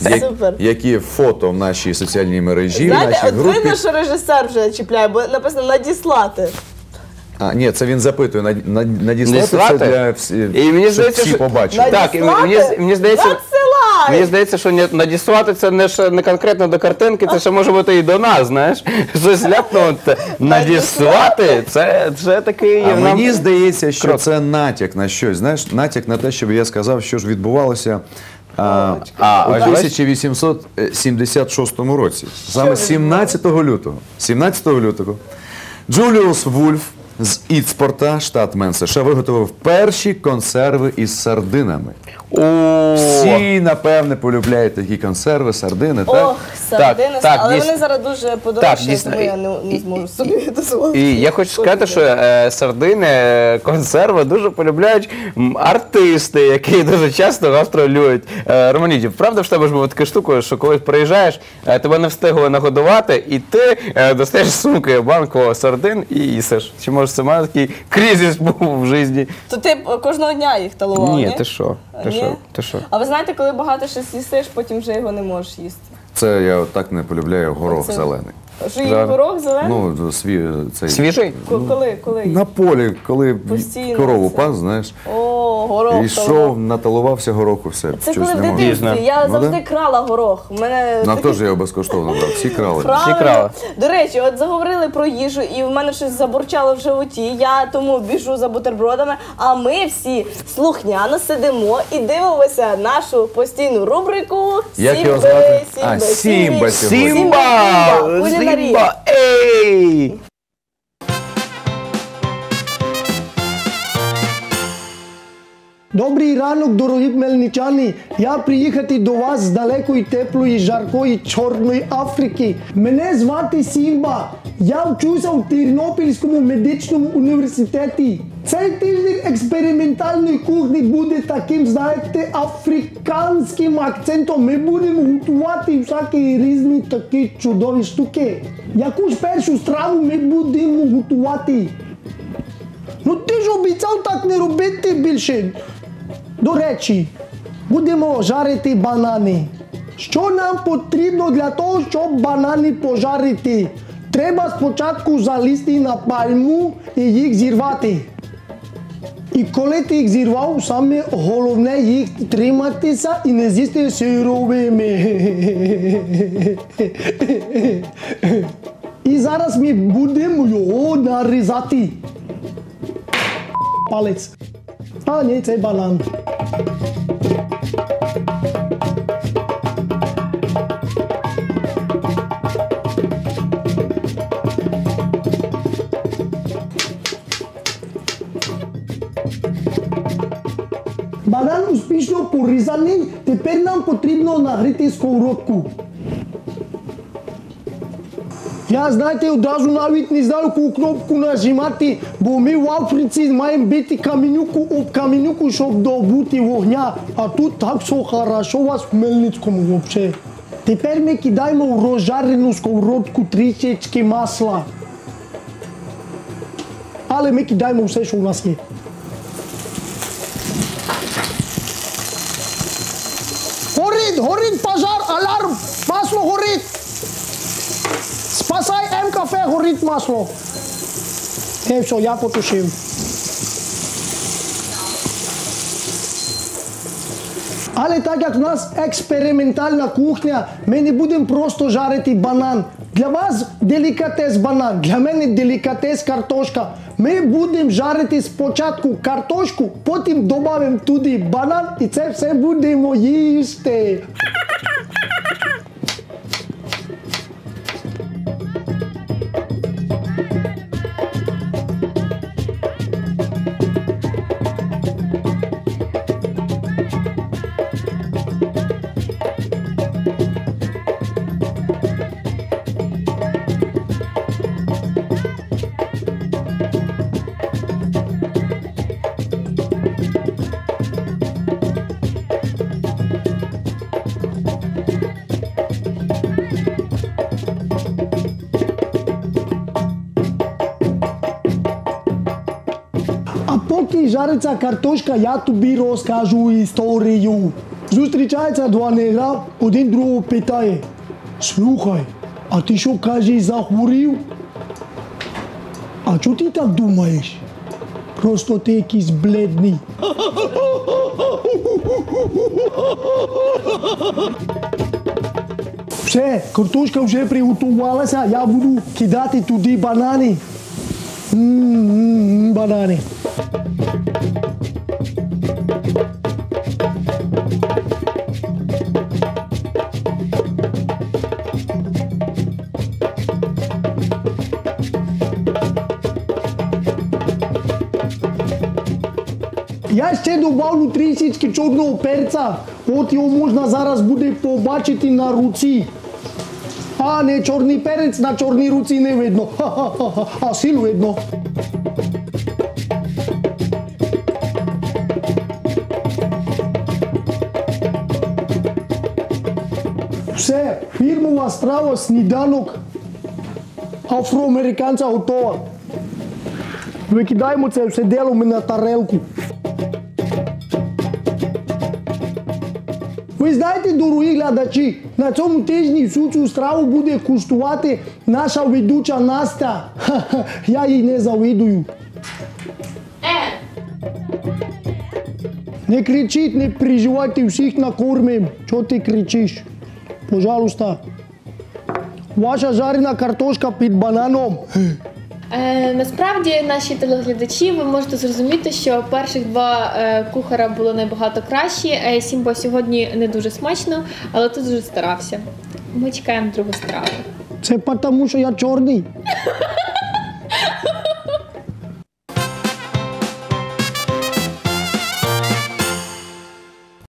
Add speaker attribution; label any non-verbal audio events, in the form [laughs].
Speaker 1: я-
Speaker 2: Супер.
Speaker 1: які фото в нашій соціальній мережі, в
Speaker 2: Знаєте,
Speaker 1: нашій
Speaker 2: от
Speaker 1: групі.
Speaker 2: видно, що режисер вже чіпляє, бо написано надіслати.
Speaker 1: А, ні, це він запитує, над- над- надіслати це
Speaker 3: Надіслати?
Speaker 1: для всі,
Speaker 3: І мені
Speaker 1: щоб
Speaker 3: здається,
Speaker 1: всі
Speaker 3: що-
Speaker 1: побачили.
Speaker 3: Так, і
Speaker 2: Надіслати?
Speaker 3: мені- мені здається-
Speaker 2: Надсилай!
Speaker 3: Мені здається, що не- надіслати це не, ж- не конкретно до картинки, це ще може бути і до нас, знаєш. [laughs] Щось ляпнути. Надіслати, це, це такий.
Speaker 1: А
Speaker 3: нам-
Speaker 1: мені здається, що
Speaker 3: крок.
Speaker 1: це натяк на щось. Знаєш, натяк на те, щоб я сказав, що ж відбувалося а,
Speaker 3: А,
Speaker 1: у 1876 році. Саме 17 лютого. 17 лютого Джуліус Вульф з Ітспорта, штат Мен США, виготовив перші консерви із сардинами.
Speaker 3: О,
Speaker 1: Всі, напевне, полюбляють такі консерви, сардини, так?
Speaker 2: Ох, сардини,
Speaker 3: так,
Speaker 2: але
Speaker 3: дійсно.
Speaker 2: вони зараз дуже подорожчі,
Speaker 3: дійсно.
Speaker 2: тому я не, не зможу собі дозволити.
Speaker 3: І я хочу сказати, що е, сардини, е, консерви дуже полюбляють м, артисти, які дуже часто гастролюють. Е, Романідів, правда в тебе ж була така штука, що коли приїжджаєш, е, тебе не встигли нагодувати, і ти е, достаєш з сумки банку сардин і їсиш. Чи може це має такий кризис був в житті?
Speaker 2: То ти кожного дня їх талував, ні?
Speaker 3: Ні, ти що? Ти що? Ти що?
Speaker 2: А ви знаєте, коли багато щось їсиш, потім вже його не можеш їсти.
Speaker 1: Це я так не полюбляю горох
Speaker 2: Це-
Speaker 1: зелений.
Speaker 2: Що
Speaker 3: Да.
Speaker 2: горох зелений?
Speaker 1: Ну, свій, цей,
Speaker 3: Свіжий?
Speaker 2: Ну, коли, коли?
Speaker 1: На полі, коли
Speaker 2: Постійно
Speaker 1: корову
Speaker 2: це.
Speaker 1: пас, знаєш,
Speaker 2: О, горох.
Speaker 1: йшов, наталувався гороху, все.
Speaker 2: Це
Speaker 1: щось
Speaker 2: коли в
Speaker 1: не можу.
Speaker 2: дитинстві.
Speaker 3: Дійсно.
Speaker 2: Я
Speaker 1: Ну,
Speaker 2: завжди
Speaker 1: да?
Speaker 2: крала горох. Мене
Speaker 1: Ну, теж я його безкоштовно брав, всі крали.
Speaker 2: Правильно.
Speaker 3: крали.
Speaker 2: До речі, от заговорили про їжу, і в мене щось забурчало в животі. Я тому біжу за бутербродами. А ми всі слухняно сидимо і дивимося нашу постійну рубрику
Speaker 1: Як
Speaker 2: «Сімби,
Speaker 1: його звати?
Speaker 2: Сімби,
Speaker 1: А, Сімба сьогодні.
Speaker 3: Сімба!
Speaker 2: кулінарія.
Speaker 3: Сімба! Ей!
Speaker 4: Добрий ранок, дорогі мельничани. Я приїхати до вас з далекої теплої, жаркої Чорної Африки. Мене звати Сімба. Я вчуся в Тернопільському медичному університеті. Цей тиждень експериментальної кухні буде таким, знаєте, африканським акцентом. Ми будемо готувати всякі різні такі чудові штуки. Яку ж першу страву ми будемо готувати? Ну ти ж обіцяв так не робити більше. До речі, будемо жарити банани. Що нам потрібно для того, щоб банани пожарити? Треба спочатку залізти на пальму і їх зірвати. І коли ти їх зірвав, саме головне їх триматися і не з'їсти сировими. І зараз ми будемо його нарізати. Палець. Panice banan. Банан успешно поризани, теперь нам потрібно нагріти сковородку. Я знаєте, одразу навіть не знаю, яку кнопку нажимати, бо ми в Африці маємо бити камінюку об камінюку, щоб добути вогня. А тут так все хорошо у вас в Хмельницькому взагалі. Тепер ми кидаємо в розжарену сковородку трішечки масла. Але ми кидаємо все, що у нас є. Горить, горить пожар, аларм, масло горить. Спасай М-кафе, горить масло. Е, все, я потушив. Але так як в нас експериментальна кухня, ми не будемо просто жарити банан. Для вас делікатес банан, для мене делікатес картошка. Ми будемо жарити спочатку картошку, потім додамо туди банан і це все будемо їсти. жариться картошка, я тобі розкажу історію. Зустрічаються два негра, один другого питає. Слухай, а ти що кажеш, захворів? А чого ти так думаєш? Просто ти якийсь бледний. Все, картошка вже приготувалася, я буду кидати туди банани. М-м-м, банани. Јас седов бавно 30 чорно перца, отио можна зараз буде побачити на руци. А не чорни перец на чорни руци не видно. Ха -ха -ха а силу видно. Все, фірмова страва, сніданок афроамериканця готова. Викидаємо це все діло ми на тарелку. Ви знаєте, дорогі глядачі, на цьому тижні всю цю страву буде куштувати наша ведуча Настя. Я їй не завидую. Не кричіть, не переживайте, всіх накормим. Чого ти кричиш? Пожалуйста. Ваша жарена картошка під бананом.
Speaker 5: Е, насправді, наші телеглядачі, ви можете зрозуміти, що перших два е, кухара було набагато кращі. Е, Сімба сьогодні не дуже смачно, але ти дуже старався. Ми чекаємо другу страву.
Speaker 4: Це тому, що я чорний. [laughs]